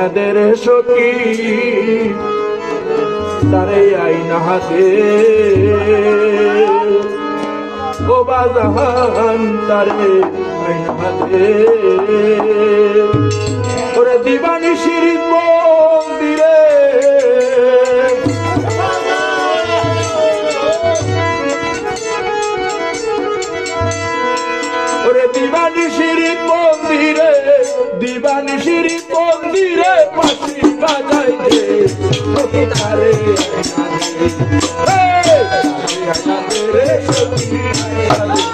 মায়াদের সখী তারে আইনা হাতে। ও বাজাহান তারে আইনা হাতে। ওরে দিবানি শিরি মন্দিরে পাখি বাজাই সখী তারে রে সখী দিবানি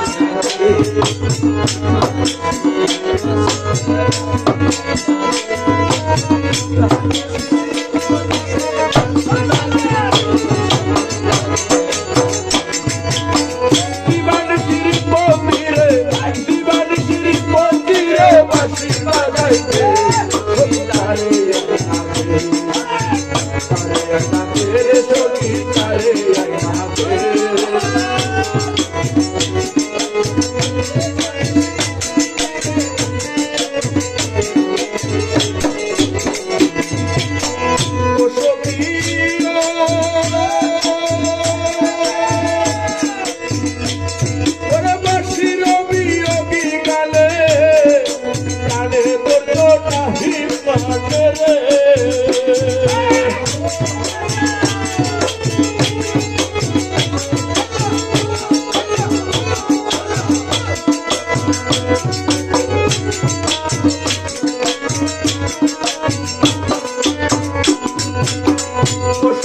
Gracias.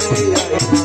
বিয়োগী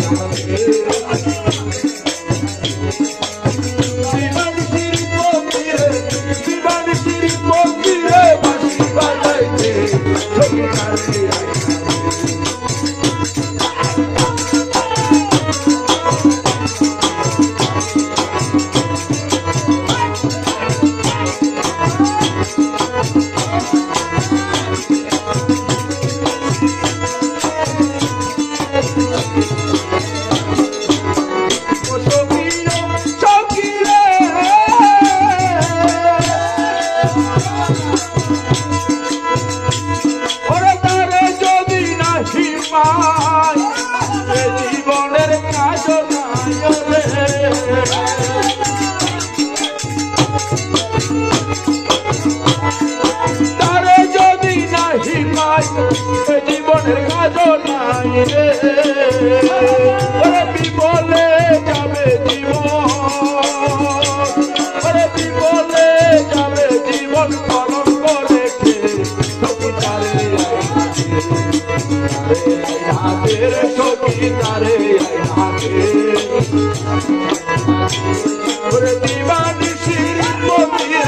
ওরে নাই রে বিপলে যাবে জীবন ওরে বিপলে যাবে জীবন সখী তারে হাতের সখী তারে হাতে দিবানি শিরি মন্দিরে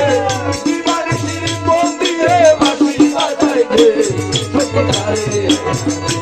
দিবানি শিরি মন্দিরে বাসি বাজাই দে সখী তারে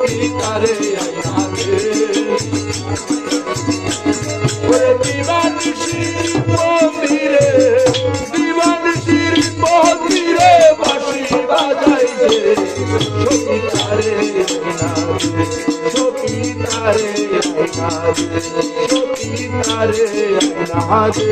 অধিকারে আমাকে ওরে দিবানিশি মন্দিরে দিবানিশির মন্দিরে বাসি বাজাই যে সখী তারে সখী তারে সখী তারে